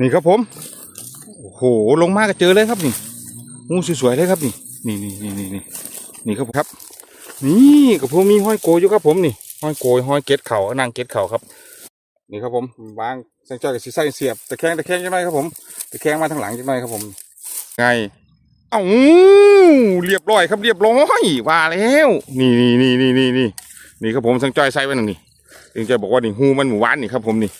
นี่ครับผมโอ้โหลงมาก็เจอเลยครับนี่งูสวยๆเลยครับนี่นี่นี่นี่นี่นี่นี่ครับครับ นี่กับผมมีห้อยโกยอยู่ครับผมนี่ห้อยโกยห้อยเกล็ดเข่านางเกล็ดเข่าครับ นี่ครับผมวางสังจ้อยกับสีไส้เสียบตะแคงตะแคงจังไรครับผมตะแคงมาทางหลังจังไรครับผม ไงเอ้าเรียบร้อยครับเรียบร้อยว่าแล้ว นี่นี่นี่นี่นี่นี่นี่ครับผมสังจอยใส่ไว้หนึ่งนี่สังจอยบอกว่านี่หูมันหมูหวานนี่ครับผมนี่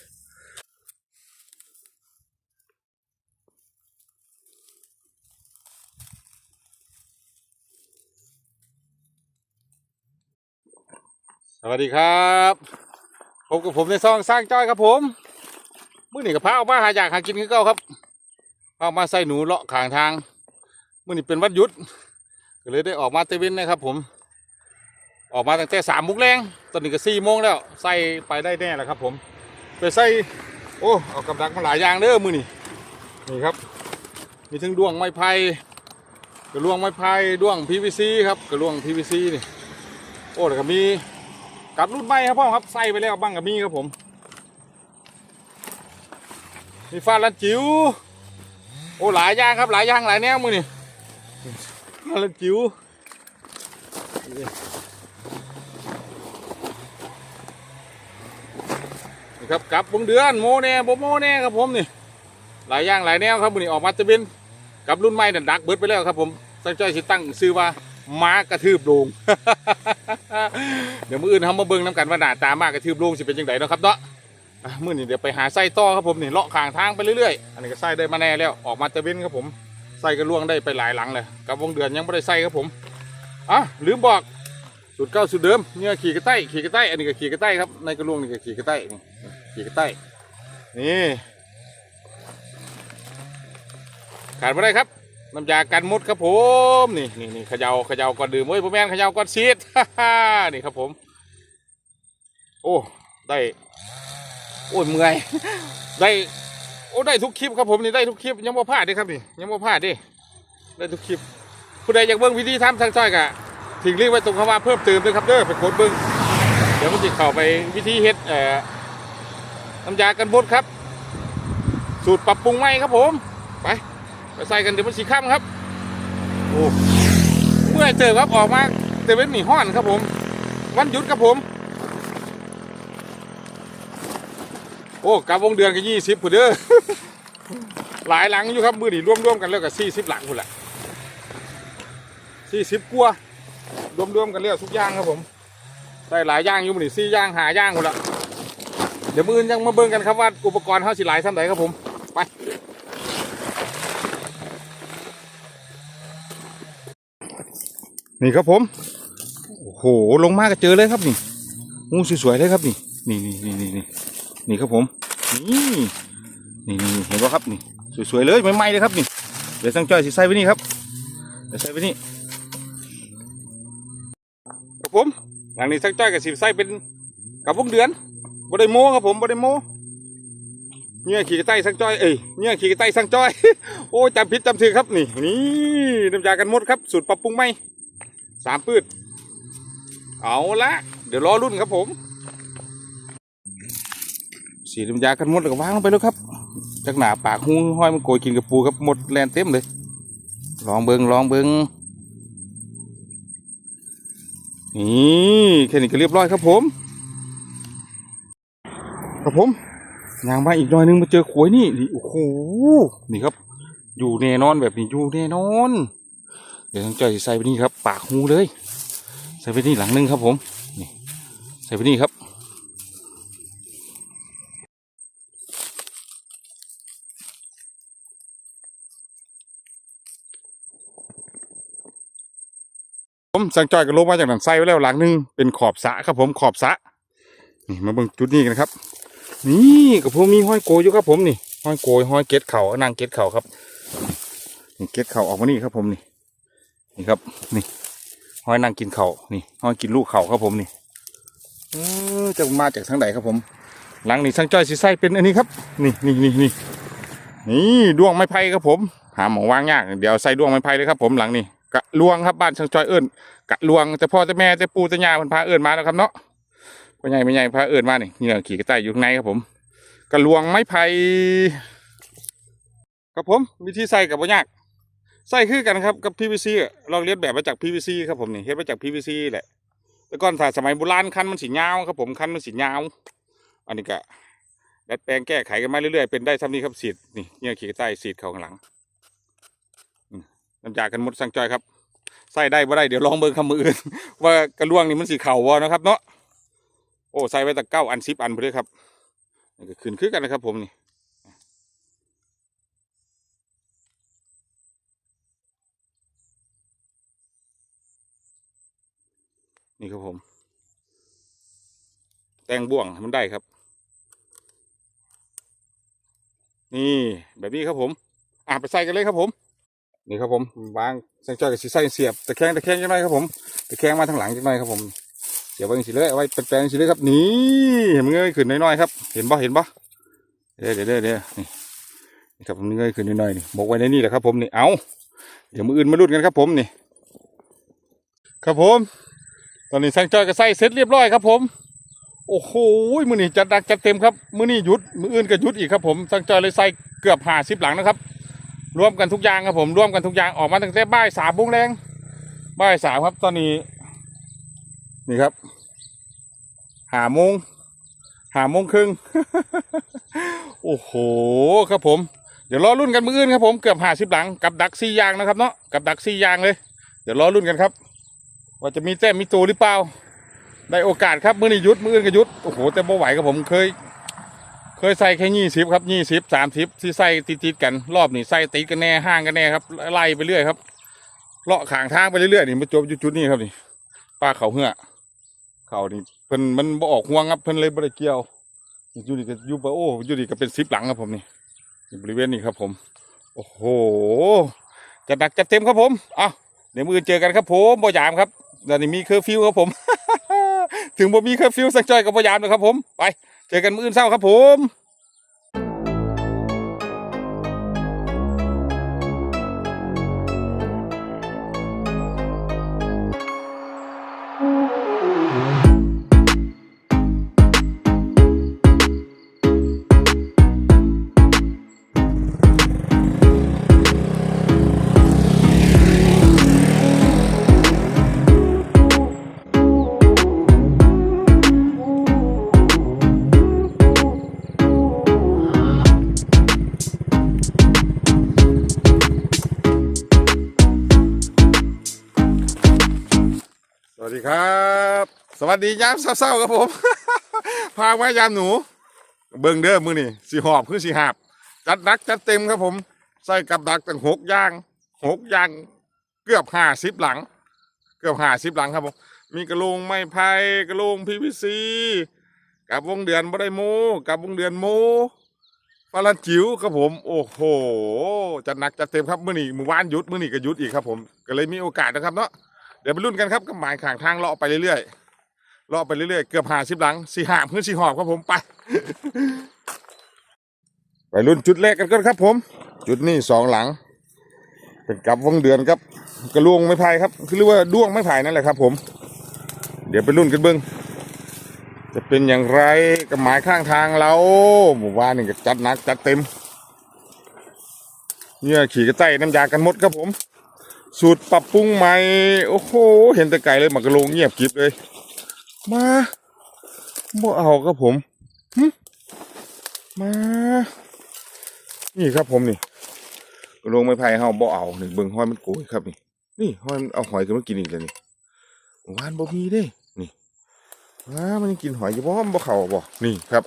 สวัสดีครับพบกับผมในซองสร้างจ้อยครับผมมื่อนี้กับพาออกมาหาอยากหากินคือเก่าครับพาออกมาใส่หนูเลาะขางทางมื่อนี้เป็นวันหยุดก็เลยได้ออกมาเตเวนนะครับ ผม ออกมาตั้งแต่สามโมุกแรงตอนนี้ก็สี่โมงแล้วใส่ไปได้แน่แล้วครับ ผมไปใส่โอ้เอากำลังมาหลายอย่างเด้อมือนี่นี่ครับ มีทั้งด้วงไม้ไผ่กระลวงไม้ไผ่ด้วง PVC ครับกระลวง PVC นี่โอ้แล้วก็มี กับรุ่นใหม่ครับพ่อครับใส่ไปแล้วบ้างกับมีครับผม มีฟาลันจิ๋วโอ้หลายย่างครับหลายย่างหลายแนวมือนี่ฟาลันจิ๋วนี่ครับกับวงเดือนโมแน่โบโมแน่ครับผมนี่หลายย่างหลายแนวครับมือนี่ออกมาจะเป็นกับรุ่นใหม่นั่นดักเบิดไปแล้วครับผมตั้งใจสิตั้งซื้อว่า ม้ากระทืบลงเดี๋ยวมืออื่นทำมาเบิ่งน้ำกันว่าหน้าตามากกระทืบลุงสิเป็นยังไงเนาะครับเนาะอะมือนี้เดี๋ยวไปหาไส้ต่อครับผมนี่เลาะข้างทางไปเรื่อยๆ อันนี้ก็ไส้ได้มาแน่แล้วออกมาเตเวนครับผมไส้ก็ล่วงได้ไปหลายหลังเลยกับวงเดือนยังไม่ได้ไส้ครับผมอะลืมบอกสูตรเก้าสูตรเดิมเนี่ยขี่กระไต้ขี่กระไต้อันนี้ก็ขี่กระไต้ครับในกระลวงนี่ก็ขี่กระไต้นี่ขี่กระไต้นี่ขาดไม่ได้ครับ น้ำยากันมดครับผมนี่นี่นี่ขยาเขยาก่อนดื่มเว้ยพ่อแม่ขยาก่อนซีดนี่ครับผม โอ้ได้โอ้ยเมื่อยได้โอ้ได้ทุกคลิปครับผมนี่ได้ทุกคลิปยังบ่พลาดด้ครับนี่ยังบ่พลาดด้ได้ทุกคลิปผู้ใดอยากเบิ่งวิธีทำทางจ้อยกะทิ้งลิงก์ไว้ตรงคำว่าเพิ่มเติมด้วยครับเด้อไปกดเบิ่งเดี๋ยวมันจะเข้าไปวิธีเฮ็ดเอ่อน้ำยากันมดครับ สูตรปรับปรุงใหม่ครับผมไป ไปใส่กันเดี๋ยวมันสีข้ามครับโอ้เมื่อเจอครับออกมาเตเวนหนีห้อนครับผม วันหยุดครับผม โอ้กับวงเดือนก็ยี่สิบผู้เด้อหลายหลังอยู่ครับมือนีร่วมๆกันแล้วกับสี่สิบหลังพุ่นละสี่สิบกว่ารวมๆกันแล้วทุกย่างครับผมได้หลายย่างอยู่มือนีสี่ย่างหาย่างพุ่นละเดี๋ยวมืออนยังมาเบิ่งกันครับว่าอุปกรณ์เขาสิหลายท่าไหนครับผมไป นี่ครับผมโอ้โหลงมาก็เจอเลยครับนี่งูสวยๆเลยครับนี่นี่นี่นี่นี่นี่นี่ครับผมนี่นี่นี่เห็นป่ะครับนี่สวยๆเลยใหม่ๆเลยครับนี่เดี๋ยวสังจอยสิใส่ไว้นี่ครับเดี๋ยวใส่ไว้นี่ครับผมหลังนี้สังจอยกับสิใส่เป็นกับวงเดือนบไดโมครับผมบไดโมเนี่ยขี่กระไตสังจอยเอ้ยเนี่ยขี่กระไตสังจอย โอ้จำผิดจำถือครับนี่นี่น้ำยากันมดครับสูตรปรับปรุงใหม่ สามพืช เอาละเดี๋ยวรอรุ่นครับผม สีน้ำยากันหมดแล้วก็วางลงไปแล้วครับจากหนาปากหูห้อยมันโกยกินกับปูครับหมดแลนเต็มเลย ลองเบิงลองเบิงนี่แค่นี้ก็เรียบร้อยครับผมครับผมยางมาอีกหน่อยนึงมาเจอขวยนี่นี่โอ้โหนี่ครับ อยู่แน่นอนแบบนี้อยู่แน่นอน เดี๋ยวต้องจ่อยใส่ไปนี่ครับ ปากหูเลย ใส่ไปนี่หลังนึงครับผมนี่ใส่ไปนี่ครับผมสังจอยกับลงมาจากหนังไส้ไว้แล้วหลังนึงเป็นขอบสะครับผมขอบสะนี่มาเบิ่งจุดนี้กันครับ นี่กับผมมีห้อยโกยอยู่ครับผมนี่ห้อยโกยห้อยเก็ดเข่านางเก็ดเข่าครับนี่เก็ดเข่าออกมานี่ครับผมนี่ นี่ครับ นี่ห้อยนางกินเข่านี่ห้อยกินลูกเข่าครับผมนี่เออจะมาจากทางไหนครับผม หลังนี้สั่งจ่อยสีไส้เป็นอันนี้ครับ นี่นี่นี่นี่นี่ดวงไม้ไผ่ครับผม หาหมองวางยากเดี๋ยวใส่ดวงไม้ไผ่เลยครับผมหลังนี้กะลวงครับบ้านช่างจ้อยเอิญกะลวงแต่พ่อแต่แม่แต่ปู่แต่ย่าเพิ่นพาเอิญมาแล้วครับเนาะพ่อใหญ่แม่ใหญ่พาเอิญมานี่นี่ขี่กระต่ายอยู่ข้างในครับผมกะลวงไม้ไผ่ครับผมวิธีใส่กับบ่ยาก ใส่คือกันครับกับ PVC อะลองเรียนแบบมาจาก PVC ครับผมนี่เฮ็ดมาจาก PVC แหละแต่ก่อนสมัยโบราณคันมันสียาวครับผมคันมันสียาวอันนี้ก็ดัดแปลงแก้ไขกันมาเรื่อยๆเป็นได้ทำนี้ครับสีดนี่เนี่ยขีดใต้สีดเข้าข้างหลังน้ำยากันมดสังจอยครับใส่ได้บ่ได้เดี๋ยวลองเบิ่งคำมืออื่น ว่ากระลวงนี่มันสีเข่าบ่นะครับเนาะโอ้ใส่ไว้ตั้งเก้าอันสิบอันไปเลยครับนี่ก็ขึ้นคือกันนะครับผมนี่ นี่ครับผม แตงบ่วงมันได้ครับ นี่แบบนี้ครับผม อะไปใส่กันเลยครับผม นี่ครับผมวางใส่จอยกับสีใส่เสียบตะแคงตะแคงจังไรครับผมตะแคงมาทางหลังจังไรครับผมเสียบไว้สิเลยเอาไว้เป็นแปลงสิเลยครับนี่เห็นเงยขึ้นน้อยๆครับ เห็นปะเห็นปะเดี๋ยวเดี๋ยวเดี๋ยวนี่นี่ครับผมเงยขึ้นน้อยๆนี่บอกไว้ในนี่แหละครับผมนี่เอาเดี๋ยวมืออื่นมาลุ้นกันครับผมนี่ ครับผม ตอนนี้สังจอยก็ใส่เสร็จเรียบร้อยครับผม โอ้โหมือนี้จัดหนักจัดเต็มครับมือนี้หยุดมืออื่นก็หยุดอีกครับผมสังจอยเลยใส่เกือบห้าสิบหลังนะครับรวมกันทุกอย่างครับผมรวมกันทุกอย่างออกมาตั้งแต่บ่ายสามโงแรงบ่ายสามครับ ตอนนี้ นี่ครับหาโมงหาโมงครึ่งโอ้โหครับผม เดี๋ยวรอรุ่นกันมืออื่นครับผมเกือบห้าสิบหลังกับดักซี่ยางนะครับเนาะกับดักซี่ยางเลย เดี๋ยวรอรุ่นกันครับ ว่าจะมีแต้มมีตัวหรือเปล่า ได้โอกาสครับมือนี้หยุดมืออื่นก็ยุดโอ้โหแต่บ่ไหวครับผมเคย เคยใส่แค่ยี่สิบครับยี่สิบสามสิบที่ใส่ติดๆกันรอบนี้ใส่ติดกันแน่ห่างกันแน่ครับไล่ไปเรื่อยครับเลาะขางทางไปเรื่อยๆนี่มาจบจุดนี้ครับนี่ป้าเขาเหือเขานี่เพิ่นมันบ่ออกห่วงครับเพิ่นเลยบ่ได้เกี่ยวอยู่ดีก็อยู่บ่โอ้อยู่ดีก็เป็นสิบหลังครับผมนี่บริเวณนี้ครับผม โอ้โหจัดหนักจัดเต็มครับผมอะเดี๋ยวมืออนเจอกันครับผมบ่ยามครับ เดี๋ยวนี่มีเคอร์ฟิวครับผม ถึงบ่มีเคอร์ฟิวสักจอยกับบ่ยามนะครับผม ไป เจอกันมื้ออื่นเช้าครับผม ครับ สวัสดียามเศร้าๆครับผม พาไว้ยามหนู เบิ่งเด้อมือนี่สีหอบคือสีหาบ จัดหนักจัดเต็มครับผม ใส่กับดักตั้งหกย่างหกย่าง เกือบห้าสิบหลัง เกือบห้าสิบหลังครับผม มีกระโลงไม้ไผ่กระโลงพีวีซีกับวงเดือนบ่ได้โมกับวงเดือนโมฟาลันจิ๋วครับผม โอ้โหจัดหนักจัดเต็มครับมื้อนี้มื้อวานหยุดมื้อนี้ก็หยุดอีกครับผม ก็เลยมีโอกาสนะครับเนาะ เดี๋ยวไปรุ่นกันครับกับหมายข่างทางเลาะไปเรื่อยๆเลาะไปเรื่อยๆเกือบหาสิบหลังสี่หาพื้นสี่หอบครับผมไปไปรุ่นจุดแรกกันก่อนครับ ผม จุดนี้สองหลัง เป็นกับวงเดือนครับ กระลวงไม้ไผ่ครับคือเรียกว่าด้วงไม้ไผ่นั่นแหละครับ ผม เดี๋ยวไปรุ่นกันเบิ้งจะเป็นอย่างไรกับหมายข้างทางเราหมู่บ้านนี่ก็จัดหนักจัดเต็มเนี่ยขี่กระไต้น้ำยากันหมดครับผม สูตรปรับปรุงใหม่ โอ้โห เห็นแต่ไก่เลยหมักกะโลงเงียบกริบเลย มาบ่เอาครับผมมา นี่ครับผมนี่กระโลงไม้ไผ่เฮาบ่เอานี่เบิ่งห้อยมันโกยครับนี่ นี่ห้อยมันเอาหอยกันมากินอีกแล้วนี่วานบ่มีเด้นี่ว้ามันยังกินหอยอยู่บ่มบ่เข้าบ่นี่ครับ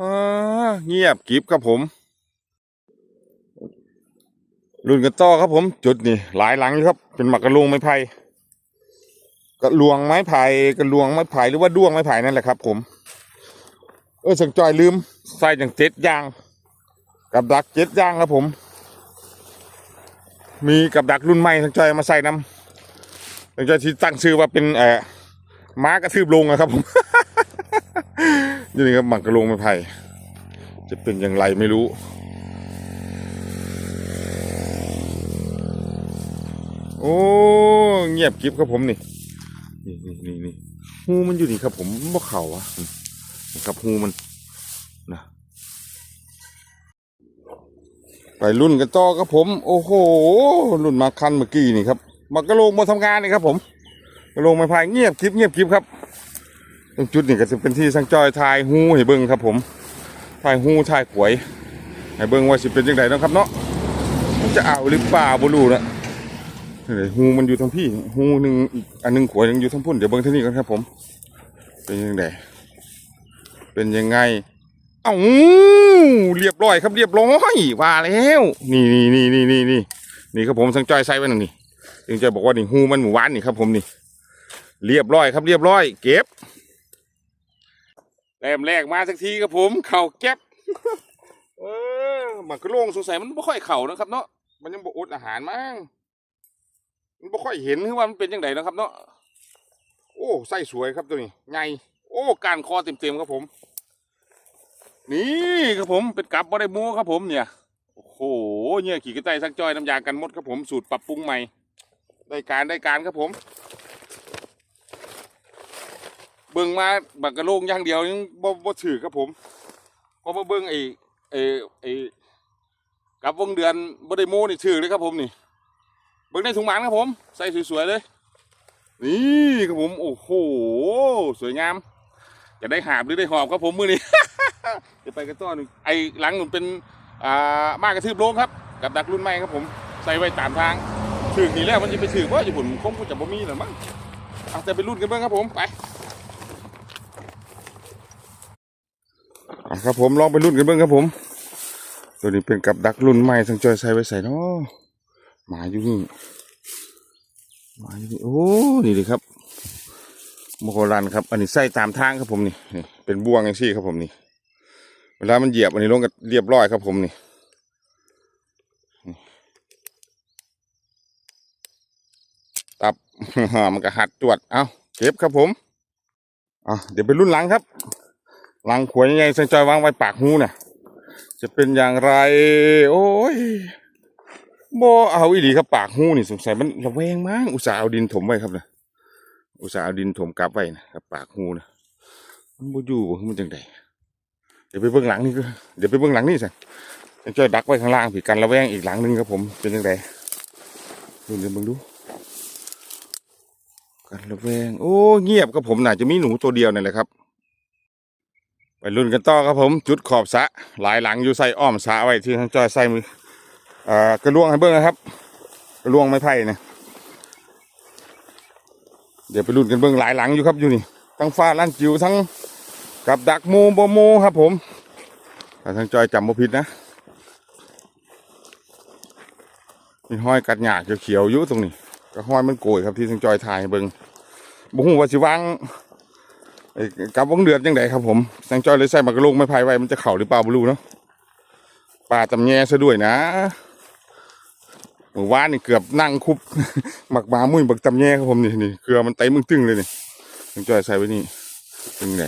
อ่าเงียบกริบครับผม รุ่นกันต่อครับผมจุดนี่หลายหลังอยู่ครับ เป็นหมักกระลวงไม้ไผ่กระลวงไม้ไผ่กระลวงไม้ไผ่หรือว่าด้วงไม้ไผ่นั่นแหละครับ ผม เออสังจอยลืมใส่จังเจ็ดยาง กับดักเจ็ดยางครับผม มีกับดักรุ่นใหม่สังจอยมาใส่น้ำสังจอยที่ตั้งชื่อว่าเป็นเอ่อม้ากระทืบลงนะครับผมนี่ครับหมักกระลวงไม้ไผ่จะเป็นอย่างไรไม่รู้ โอ้เงียบกริบครับผมนี่นี่นี่นี่นี่หูมันอยู่นี่ครับ ผมบ่เข่าอะครับหูมันนะไปรุ่นกันต่อครับผม โอ้โหรุ่นมาคันเมื่อกี้นี่ครับมากระโลงมาทำงานนี่ครับผมกระโลงไม้พายเงียบกริบเงียบกริบครับตรงจุดนี่ก็จะเป็นที่สังจอยทายหูให้เบิ้งครับ ผมทายหูทายขวยให้เบิ้งว่าสิเป็นยังไงนะครับเนาะมันจะเอาหรือเปล่าบ่รู้นะ นี่หูมันอยู่ทางพี่หูหนึ่งอีกอันหนึงขวยหนึงอยู่ทางพุ่นเดี๋ยวเบิ้งที่นี่กันครับผม เป็นยังไงเป็นยังไงเอ้าเรียบร้อยครับเรียบร้อยว่าแล้ว นี่นี่นี่นี่นี่นี่นี่ครับผมสังจอยใส่ไว้หนั่นนี่สังจอยบอกว่านี่หูมันหมู่บ้านนี่ครับผมนี่ เรียบร้อยครับเรียบร้อย เก็บแรมแรกมาสักทีครับผม เข่าเก็บเออมันก็โล่งสงสัยมันไม่ค่อยเข่านะครับเนาะมันยังบอดอาหารมั้ง มันไม่ค่อยเห็นคือว่ามันเป็นยังไงนะครับ เนาะโอ้ไส้สวยครับตัวนี้ไงโอ้การคอเต็มๆครับผม นี่ครับผมเป็นกับบอได้ม้ครับผมเนี่ยโอ้โหเนี่ยขี่กระต่ายสักจอยน้ำยากันมดครับผมสูตรปรับปรุงใหม่ ได้การได้การครับผม เบิ่งมาบักกะโลงอย่างเดียวยังบ่บ่ถือครับผมพอมาเบิ่งไอ้ไอ้ไอ้กับวงเดือนบ่ได้ม้นี่ถือเลยครับผมนี่ เบิ่งในถุงหมันครับผมใส่สวยๆเลย นี่ครับผมโอ้โหสวยงามจะได้หาบหรือได้หอบครับผมมือนี้เดี๋ยวไปกันต่อหนึ่งไอ้หลังหนุนเป็นอ่ามากระทืบโลงครับ กับดักรุ่นใหม่ครับผมใส่ไว้ตามทางถึงนี่แล้วมันจะไปถึงว่าอยู่ผมคงจะบ่มีหรือมั้งเอาแต่ไปรุ่นกันบ้างครับผมไปครับผมลองไปรุ่นกันบ้างครับผม ตัวนี้เป็นกับดักรุ่นใหม่สังจอยใส่ไว้ใส่เนาะ หมาอยู่นี่หมาอยู่นี่โอ้นี่เลยครับโมโหรันครับ อันนี้ใส่ตามทางครับผมนี่นี่ เป็นบ่วงอย่างซี่ครับผมนี่ เวลามันเหยียบอันนี้ลงกันเรียบร้อยครับผมนี่ตับมันก็หัดตรวจเอาเก็บครับผมอะเดี๋ยวไปรุ่นหลังครับหลังขวดใหญ่ๆใส่จอยวางไว้ปากหูน่ะ จะเป็นอย่างไร โอ้ย บ่เอาอีหลีครับปากหูนี่สงสัยมันระแวงมั้งอุตส่าห์เอาดินถมไว้ครับนะอุตส่าห์เอาดินถมกลับไว้นะครับปากหูนะมันบ่อยู่บ่มันจังไดเดี๋ยวไปเบื้องหลังนี่ก็เดี๋ยวไปเบื้องหลังนี่สิช่วยดักไว้ข้างล่างผีกันระแวงอีกหลังหนึงครับผมเป็นยังไงดูเดี๋ยวมึงดูกันระแวงโอ้เงียบครับผมน่าจะมีหนูตัวเดียวนี่แหละครับไปรุ่นกันต่อครับผม จุดขอบสะหลายหลังอยู่ใส่อ้อมสะไว้ที่ทางจอยใส่มือ อ่อกระลวงให้เบิ้งนะครับ กระลวงไม้ไผ่เนี่ยเดี๋ยวไปรุ่นกันเบิ้งหลายหลังอยู่ครับอยู่นี่ทั้งฟ้าลั่นจิ๋วทั้งกับดักมูบมูครับผมทางจอยจำบ่ผิดนะมีห้อยกัดหยาเขียวๆอยู่ตรงนี้ก็ห้อยมันโกยครับที่ทางจอยถ่ายให้เบิงบ่ฮู้ว่าสิวางไอ้กับวงเดือดยังไงครับผมทางจอยเลยใส่มากระโลกไม่พายไว้มันจะเข่าหรือเปล่าบ่รู้เนาะปลาตำแยซะด้วยนะ เมื่อวานนี่เกือบนั่งคุบหมักหมามุ้ยบักตำแยครับผมนี่นี่เกลือมันเต็มมึงตึงเลยนี่ทางจอยใส่ไว้นี่เป็นไง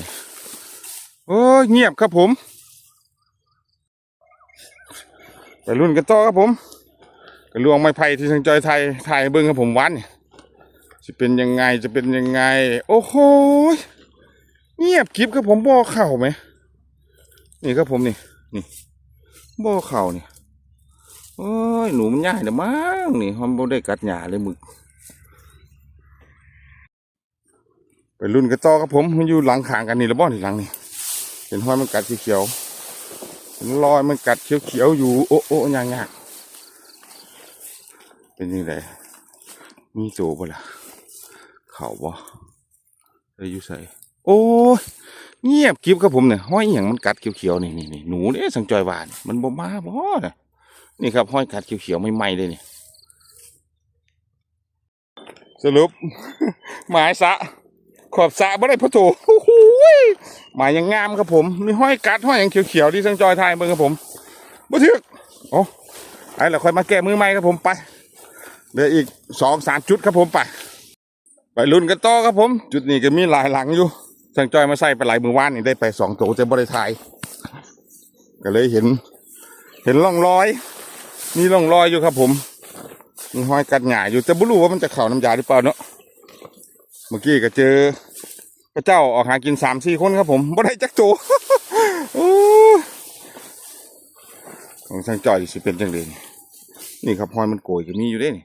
โอ้ยเงียบครับผมไปรุ่นกันต่อครับผมกระลวงไม้ไผ่ที่ทางจอยไทยไทยเบิ้งครับผมวันนี่จะเป็นยังไงจะเป็นยังไง โอ้โหเงียบคลิปครับผมบ่อเข่าไหมนี่ครับผมนี่นี่บ่อเข่านี่ โอ้ยหนูมันง่ายเด้อมั้งนี่มันบ่ได้กัดหญ้าเลยมึก ไปรุ่นกันต่อครับผมมันอยู่หลังขางกันนี่ละบ่อนี่หลังนี่เห็นห้อยมันกัดเขียวๆเห็นรอยมันกัดเขียวๆอยู่โอ้โอ้ยางยากเป็นยังไงมีโจบ่ล่ะเขาบ่ได้อยู่ใส่โอ้ยเงียบกิบครับผมเนี่ยห้อยอย่างมันกัดเขียวๆนี่นี่หนูเนี่ยสังจอยหวานมันบ่มาบ่นะ นี่ครับห้อยกัดเขียวๆไม่ไหม้เลยนี่สรุปหมายสะ ขอบสระบ่ได้พะโถหยหมายยังงามครับผมมีห้อยกัดห้อยอย่างเขียวๆที่สังจอยไทยเบิ่งครับผมบ่ถึกโอ้ไอ้เราค่อยมาแก้มือใหม่ครับผมไปเดี๋ยวอีกสองสามจุดครับผมไปไปลุ้นกันต่อครับผม จุดนี้ก็มีหลายหลังอยู่สังจอยมาใส่ไปหลายมือว่านนี่ได้ไปสองตัวแต่บ่ได้ถ่ายก็เลยเห็น เห็นร่องรอย มีร่องรอยอยู่ครับผมมีห้อยกัดหง่ายอยู่แต่บ่รู้ว่ามันจะเข่าน้ำยาหรือเปล่าเนาะเมื่อกี้ก็เจอพระเจ้าออกหากินสามสี่คนครับผมบ่ได้จักโจ้ของช่างจอยสิเป็นจังเลยนี่ครับพรมันโกยก็มีอยู่ด้นี่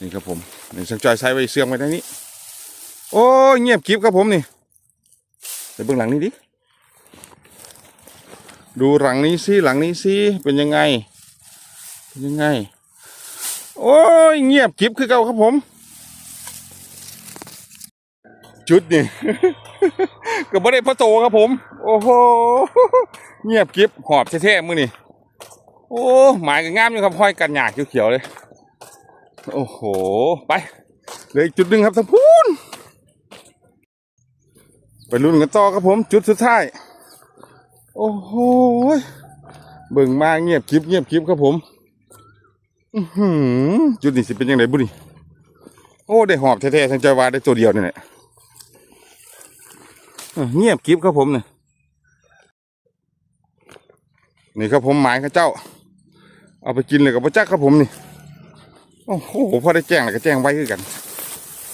นี่ครับผมนี่ช่างจอยใช้ไว้เสื่องไว้ในนี้ โอ้ยเงียบกริบครับผมนี่ไปเบื้องหลังนี้ดิดูหลังนี้สิหลังนี้สิเป็นยังไง ยังไง โอ้ย เงียบกิบคือเก่าครับผม จุดนี่ก็ไม่ได้พระโตครับผม โอ้โห เงียบกิบหอบแท้ๆมือนี่โอ้หมายกันงามอยู่ครับห้อยกันหยาเขียวๆเลย โอ้โห ไปเหลืออีกจุดหนึ่งครับทั้งพูนไปลุ้นกันต่อครับผม จุดสุดท้าย โอ้โหเบิ่งมาเงียบกิบเงียบกิบครับผม จุดนี้สิเป็นยังไงบุนี่โอ้ได้หอบแท้ๆทั้งใจวาได้ตัวเดียวนี่แหละเงียบกริบครับผมเนี่ยนี่ครับผมหมายข้าเจ้า เอาไปกินเลยกับพระจักครับผมนี่โอ้โหพอได้แจ้งแล้วก็แจ้งไว้คือกัน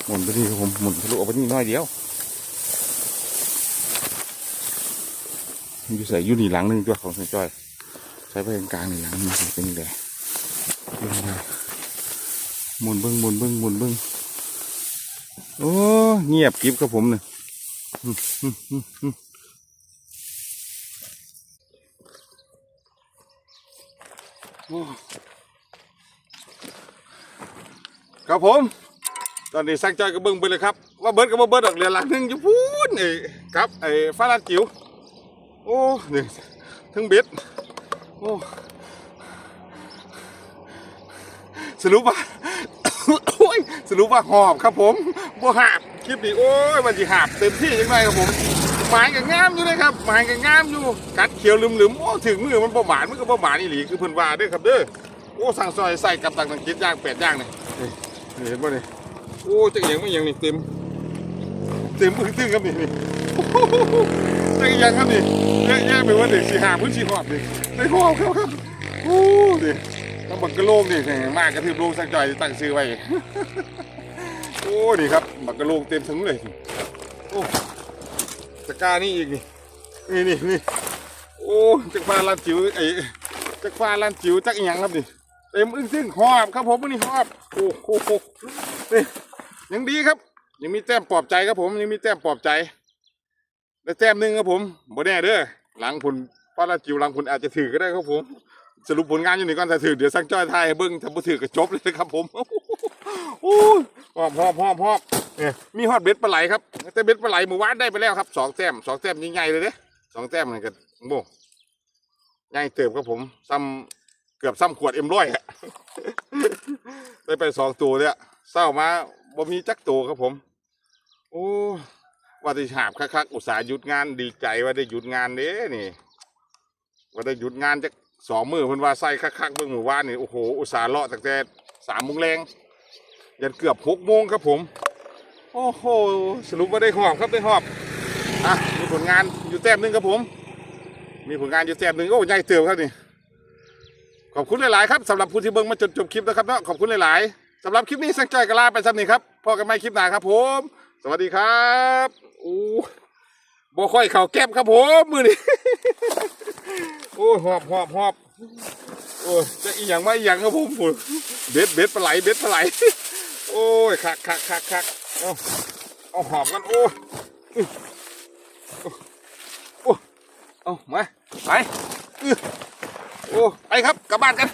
หมุนไปนี่ครับผมหมุนทะลุออกไปนี่น้อยเดียวอยู่ใส่ยู่นี่หลังนึงตัวของสัญจอย ใช้ไปกลางๆนี่หลังนสิเป็นแดง หมุนเบิ้งหมุนเบิ้งหมุนเบิ้งโอ้เงียบกริบครับผมเนี่ยครับผม ตอนนี้สั่งจอยกับเบิ้งไปเลยครับ ว่าเบิร์ดกับว่าเบิร์ดดอกเรือหลังหนึงอยู่พูนไอ้ครับไอ้ฟ้าลาดจิ๋วโอ้นี่ทั้งเบ็ดโอ้ สรุปว่าโอ้ยสรุปว่าหอบครับผมบ่หาบคลิปนี้โอ้ยมันจะหาบเต็มที่ยังไงครับผมหมายกับงามอยู่เลยครับหมายกับงามอยู่กัดเขียวลืมๆโอ้ถึงมือมันประหมานมันก็ประหมานอีหลีคือเพิ่นว่าเด้อครับเด้อโอ้สั่งซอยใส่กับตังตังคิดย่างเป็ดย่างนี่นี่นี่เห็นป่ะนี่ยโอ้จะเอียงไม่เอียงนี่เต็มเต็มพื้นที่ครับนี่นี่จะเอียงครับนี่แยกแยกไปว่าเด็กสีหาพื้นสีหอบนี่ได้หอบครับครับโอ้ดิต้อง บักกะโลกนี่แมากกระทืบโลกสักจ่อยตั้งซื้อไว้ โอ้นี่ครับบักกะโลกเต็มถึงเลยโอ้ตะกร้านี่อีกนี่นี่นี่นี่โอ้จักรฟ้าลานจิ๋วไอ้จักรฟ้าลานจิ๋วจักอีหยังครับนี่เต็มอึ้งซึ่งหอบครับผมนี่หอบโอ้โหนี่ยังดีครับ ยังมีแต้มปลอบใจครับผม ยังมีแต้มปลอบใจได้แต้มหนึ่งครับผมบ่แน่เด้อหลังผลฟ้าลานจิ๋วหลังผลอาจจะถือก็ได้ครับผม สรุปผลงานอยู่นี่ก่อนถ้าถือเดี๋ยวสั่งจ้อยไทยเบิ้งถ้าบ่ถือก็จบเลยครับผมโอ้ยหอบหอบหอบหอบเนี่ยมีฮอดเบ็ดปลาไหลครับ แต่เบ็ดปลาไหลเมื่วานได้ไปแล้วครับสองแต้มสองแต้มใหญ่เลยเด้สองแต้มนี่ก็โม่ใหญ่เติบครับผมซ้ำเกือบซ้ำขวดเอ็มร้อยอะได้ไปสองตัวเนี่ยเศร้ามาบ่มีจักตัวครับผม โอ้ว่าจะหาบคักๆอุตส่าห์หยุดงานดีใจว่าได้หยุดงานเด้นี่ ว่าได้หยุดงานจัก สองมือเพิ่นว่าใส่คักๆเบิ่งหมู่บ้านนี่โอ้โหอุตส่าห์เลาะตั้งแต่สามโมงแรงยันเกือบหกโมงครับผม โอ้โหสรุปว่าได้หอบครับได้หอบอะมีผลงานอยู่แต้มหนึ่งครับผม มีผลงานอยู่แต้มหนึ่งโอ้ใหญ่เติมครับนี่ขอบคุณหลายๆครับสำหรับผู้ที่เบิ่งมาจนจบคลิปนะครับเนาะขอบคุณหลายๆสำหรับคลิปนี้สังใจกลาไปสำนี้ครับพอกันใหม่คลิปหน้าครับผม สวัสดีครับโอ้บ่ค่อยเข่าแก้มครับผมมือนี้ โอ้ยหอบหอบหอบโอ้ยจะอีหยังไม่อีหยังครับผมฝุ่นเบ็ดเบ็ดปลาไหลเบ็ดปลาไหลโอ้ยคักคักคักคักเอาเอาหอบกันโอ้ยโอ้ยเอามาไปโอ้ไปครับกลับบ้านกัน